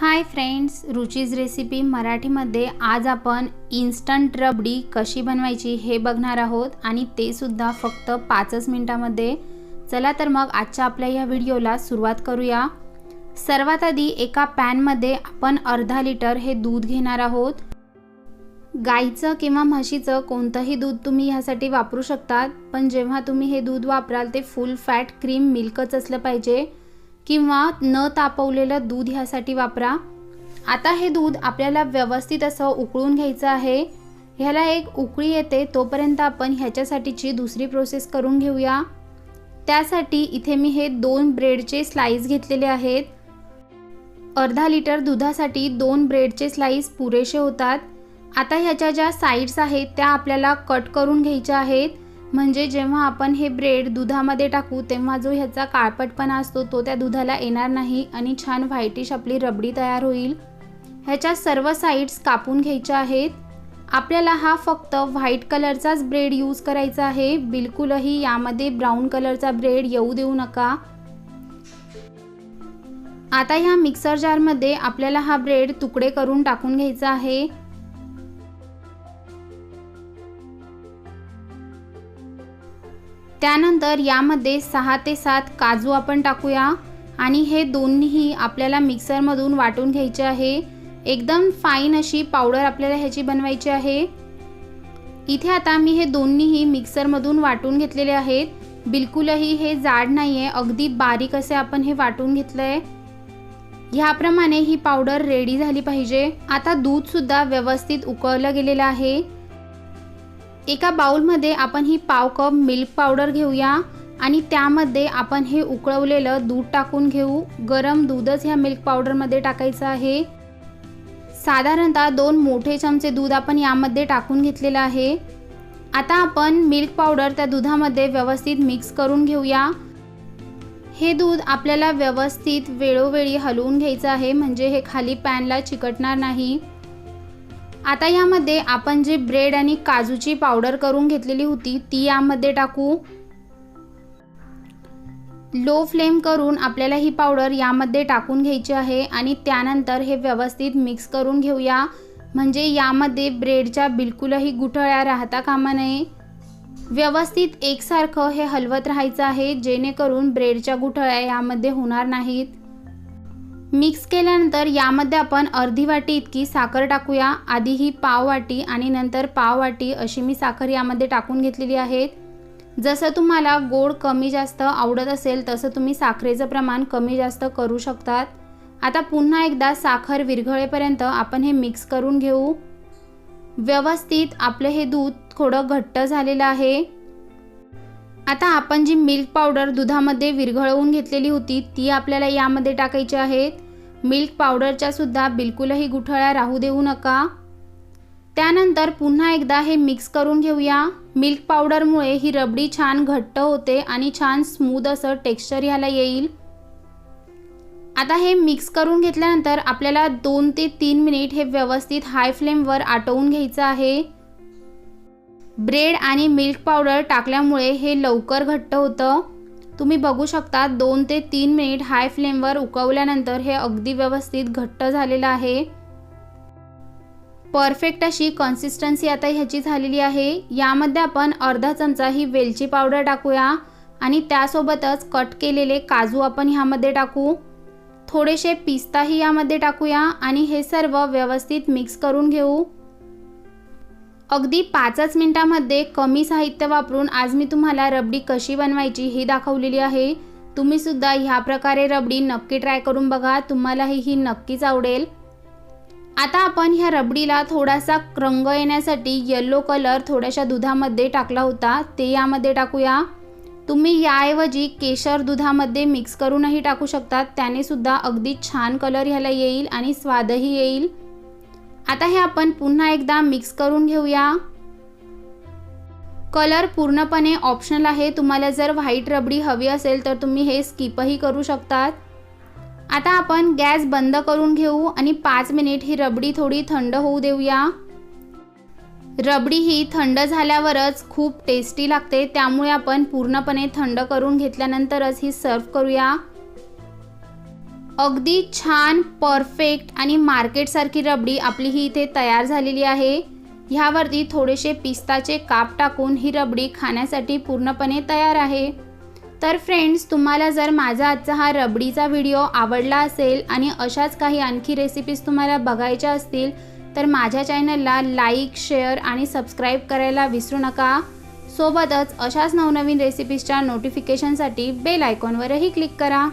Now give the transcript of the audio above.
Hi friends रुचीज recipe मराठीमध्ये आज आपण इन्स्टंट रबडी कशी बनवायची हे बघणार आहोत आणि ते सुद्धा फक्त पाचच मिनटामध्ये. चला तर मग आजच्या आपल्या या व्हिडिओला सुरुवात करूया. सर्वात आधी एका पॅनमध्ये आपण अर्धा लिटर हे दूध घेणार आहोत. गाईचं किंवा म्हशीचं कोणतंही दूध तुम्ही ह्यासाठी वापरू शकतात पण जेव्हा तुम्ही हे दूध वापराल ते फुल फॅट क्रीम मिल्कच असलं पाहिजे. किंवा न तापवलेलं दूध ह्यासाठी वापरा. आता हे दूध आपल्याला व्यवस्थित असं उकळून घ्यायचं आहे. ह्याला एक उकळी येते तोपर्यंत आपण ह्याच्यासाठीची दुसरी प्रोसेस करून घेऊया. त्यासाठी इथे मी हे दोन ब्रेडचे स्लाईस घेतलेले आहेत. अर्धा लिटर दुधासाठी दोन ब्रेडचे स्लाईस पुरेसे होतात. आता ह्याच्या ज्या साईड्स आहेत त्या आपल्याला कट करून घ्यायच्या आहेत. म्हणजे जेव्हा आपण हे ब्रेड दुधामध्ये टाकू तेव्हा जो ह्याचा काळपटपणा असतो तो त्या दुधाला येणार नाही आणि छान व्हाईटिश आपली रबडी तयार होईल. ह्याच्या सर्व साईड्स कापून घ्यायच्या आहेत. आपल्याला हा फक्त व्हाईट कलरचाच ब्रेड यूज करायचा आहे. बिलकुलही यामध्ये ब्राऊन कलरचा ब्रेड येऊ देऊ नका. आता ह्या मिक्सर जारमध्ये आपल्याला हा ब्रेड तुकडे करून टाकून घ्यायचा आहे. त्यानंतर यामध्ये सहा ते सात काजू आपण टाकूया. आणि हे दोन्हीही आपल्याला मिक्सरमधून वाटून घ्यायचे आहे. एकदम फाईन अशी पावडर आपल्याला ह्याची बनवायची आहे. इथे आता मी हे दोन्हीही मिक्सरमधून वाटून घेतलेले आहेत. बिलकुलही हे जाड नाही आहे अगदी बारीक असे आपण हे वाटून घेतलं आहे ह्याप्रमाणे ही पावडर रेडी झाली पाहिजे. आता दूधसुद्धा व्यवस्थित उकळलं गेलेलं आहे. एका बाउलमध्ये आपण ही पाव कप मिल्क पावडर घेऊया आणि त्यामध्ये आपण हे उकळवलेलं दूध टाकून घेऊ. गरम दूधच ह्या मिल्क पावडरमध्ये टाकायचं आहे. साधारणतः दोन मोठे चमचे दूध आपण यामध्ये टाकून घेतलेलं आहे. आता आपण मिल्क पावडर त्या दुधामध्ये व्यवस्थित मिक्स करून घेऊया. हे दूध आपल्याला व्यवस्थित वेळोवेळी हलवून घ्यायचं आहे म्हणजे हे खाली पॅनला चिकटणार नाही. आता यामध्ये आपण जे ब्रेड आणि काजूची पावडर करून घेतलेली होती ती यामध्ये टाकू. लो फ्लेम करून आपल्याला ही पावडर यामध्ये टाकून घ्यायची आहे आणि त्यानंतर हे व्यवस्थित मिक्स करून घेऊया. म्हणजे यामध्ये ब्रेडच्या बिलकुलही गुठळ्या राहता कामा नये. व्यवस्थित एकसारखं हे हलवत राहायचं आहे जेणेकरून ब्रेडच्या गुठळ्या यामध्ये होणार नाहीत. मिक्स केल्यानंतर यामध्ये आपण अर्धी वाटी इतकी साखर टाकूया. आधी ही पाव वाटी आणि नंतर पाव वाटी अशी मी साखर यामध्ये टाकून घेतलेली आहेत. जसं तुम्हाला गोड कमी जास्त आवडत असेल तसं तुम्ही साखरेचं प्रमाण कमी जास्त करू शकतात. आता पुन्हा एकदा साखर विरघळेपर्यंत आपण हे मिक्स करून घेऊ. व्यवस्थित आपलं हे दूध थोडं घट्ट झालेलं आहे. आता आपण जी मिल्क पावडर दुधामध्ये विरघळवून घेतलेली होती ती आपल्याला यामध्ये टाकायची आहेत मिल्क पावडरच्या सुद्धा बिलकुलही गुठळ्या राहू देऊ नका. त्यानंतर पुन्हा एकदा हे मिक्स करून घेऊया. मिल्क पावडरमुळे ही रबडी छान घट्ट होते आणि छान स्मूद असं टेक्स्चर ह्याला येईल. आता हे मिक्स करून घेतल्यानंतर आपल्याला दोन ते तीन मिनिट हे व्यवस्थित हाय फ्लेमवर आटवून घ्यायचं आहे. ब्रेड आणि मिल्क पावडर टाकल्यामुळे हे लवकर घट्ट होतं. तुम्ही बघू शकता दोन ते तीन मिनिट हाय फ्लेमवर उकवल्यानंतर हे अगदी व्यवस्थित घट्ट झालेलं आहे. परफेक्ट अशी कन्सिस्टन्सी आता ह्याची झालेली आहे. यामध्ये आपण अर्धा चमचा ही वेलची पावडर टाकूया आणि त्यासोबतच कट केलेले काजू आपण ह्यामध्ये टाकू. थोडेसे पिस्ताही यामध्ये टाकूया आणि हे सर्व व्यवस्थित मिक्स करून घेऊ. अगदी पाचच मिनटामध्ये कमी साहित्य वापरून आज मी तुम्हाला रबडी कशी बनवायची ही दाखवलेली आहे. तुम्हीसुद्धा ह्या प्रकारे रबडी नक्की ट्राय करून बघा तुम्हालाही ही नक्कीच आवडेल. आता आपण ह्या रबडीला थोडासा रंग येण्यासाठी येल्लो कलर थोड्याशा दुधामध्ये टाकला होता ते यामध्ये टाकूया. तुम्ही याऐवजी केशर दुधामध्ये मिक्स करूनही टाकू शकतात त्याने सुद्धा अगदी छान कलर ह्याला येईल आणि स्वादही येईल. आता हे आपण पुन्हा एकदा मिक्स करून घेऊया. कलर पूर्णपणे ऑप्शनल आहे. तुम्हाला जर व्हाईट रबडी हवी असेल तर तुम्ही हे स्किपही करू शकतात. आता आपण गॅस बंद करून घेऊ आणि पाच मिनिट ही रबडी थोडी थंड होऊ देऊया. रबडी ही थंड झाल्यावरच खूप टेस्टी लागते. त्यामुळे आपण पूर्णपणे थंड करून घेतल्यानंतरच ही सर्व करूया. अगदी छान परफेक्ट आणि मार्केटसारखी रबडी आपली ही इथे तयार झालेली आहे. ह्यावरती थोडेसे पिस्ताचे काप टाकून ही रबडी खाण्यासाठी पूर्णपणे तयार आहे. तर फ्रेंड्स तुम्हाला जर माझा आजचा हा रबडीचा व्हिडिओ आवडला असेल आणि अशाच काही आणखी रेसिपीज तुम्हाला बघायच्या असतील तर माझ्या चॅनलला लाईक शेअर आणि सबस्क्राईब करायला विसरू नका. सोबतच अशाच नवनवीन रेसिपीजच्या नोटिफिकेशनसाठी बेल आयकॉनवरही क्लिक करा.